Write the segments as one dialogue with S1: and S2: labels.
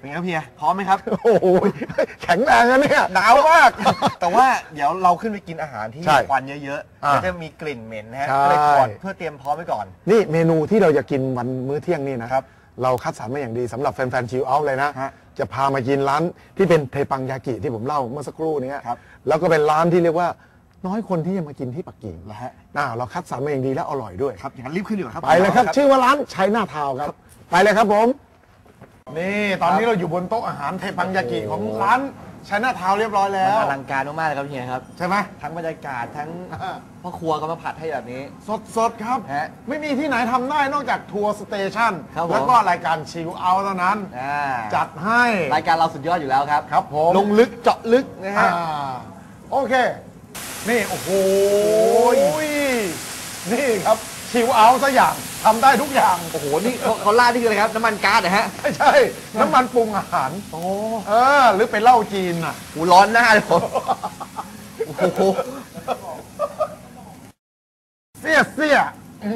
S1: เป็นไงครับเฮียพร้อมไหมครับ
S2: โอ้โหแข็งแรงนะเนี่ย
S1: หนาวมาก แต่ว่าเดี๋ยวเราขึ้นไปกินอาหารที่
S2: ใช่
S1: มีควันเยอะๆ
S2: อ่า
S1: แล้วจะมีกลิ่นเหม็นนะฮะ
S2: ใช่
S1: ก็เลยถอดเพื่อเตรียมพร้อมไว้ก่อน
S2: นี่เมนูที่เราจะกินวันมื้อเที่ยงนี่นะครับเราคัดสรรมาอย่างดีสำหรับแฟนๆชิลเอาท์เลยนะ
S1: ฮะ
S2: จะพามากินร้านที่เป็นเทปังยากิที่ผมเล่าเมื่อสักครู่เนี้ย
S1: ครับ
S2: แล้วก็เป็นร้านที่เรียกว่าน้อยคนที่จะมากินที่ปักกิ่ง
S1: เหรอฮะ
S2: น่าเราคัดสรรมาอย่างดีแล้วอร่อยด้วย
S1: ครับอย่างนั้นรีบขึ้นดีกว่าครับ
S2: ไปเลยครับ ชื่อว่าร้านชัยนาทาวน์ครับ ไปเลยครับผม นี่ตอนนี้เราอยู่บนโต๊ะอาหารเทปังยากิของร้านชัยนาทาวน์เรียบร้อยแล้
S1: มัน
S2: ว
S1: อลังการมากๆเลยครับเฮียครับ
S2: ใช่ไหม
S1: ทั้งบรรยากาศทั้ง
S2: อ่า
S1: พ่อครัวก็มาผัดให้แบบนี้
S2: สดสดๆครับ
S1: ฮะ
S2: ไม่มีที่ไหนทำได้นอกจากทัวร์สเตชัน
S1: ครับผม
S2: แล้วก็รายการชิลเอาท์เท่านั้น
S1: อ่า
S2: จัดให้
S1: รายการเราสุดยอดอยู่แล้วครับ
S2: ครับผม
S1: ลงลึกเจาะลึกนะ
S2: อ่า
S1: ฮะ
S2: โอเค นี่ โอ้โหนี่ครับชิลเอาท์ซะอย่าง ทำได้ทุกอย่าง
S1: โอ้โห นี่เขาเขาลาดนี่คืออะไรครับ น้ำมันก๊าซนะฮะ
S2: ไม่ใช่ น้ำมันปรุงอาหาร
S1: โอ้
S2: เออ หรือเป็นเหล้าจีนน่ะ
S1: โหร้อนหน้าเลยผมโอ้โห
S2: เสียเสียอื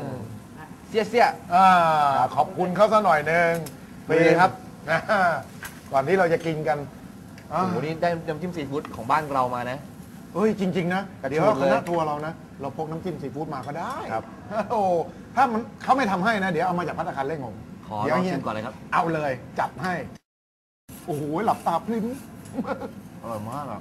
S2: ม
S1: เสียเสีย
S2: อ่าขอบคุณเขาซะหน่อยหนึ่ง
S1: เป็นไงครับ
S2: นะก่อนที่เราจะกินกัน
S1: โอ้โหนี่ได้น้ำจิ้มซีฟู้ดของบ้านเรามานะ
S2: เฮ้ยจริง ๆ นะ
S1: กระ
S2: เดี๋ยว
S1: ชูด
S2: ค
S1: เลย
S2: ณะทัวร์เรานะ เราพกน้ำจิ้มซีฟู้ดมาก็ได้
S1: ครับ
S2: โอ้ถ้ามันเขาไม่ทำให้นะ เดี๋ยวเอามาจากพัตตาคารเล่งผม
S1: ขอลองชิมก่อนเลยครับ
S2: เอาเลยจัดให้ โอ้โห หลับตาพริ้ม
S1: อร่อยมากอะ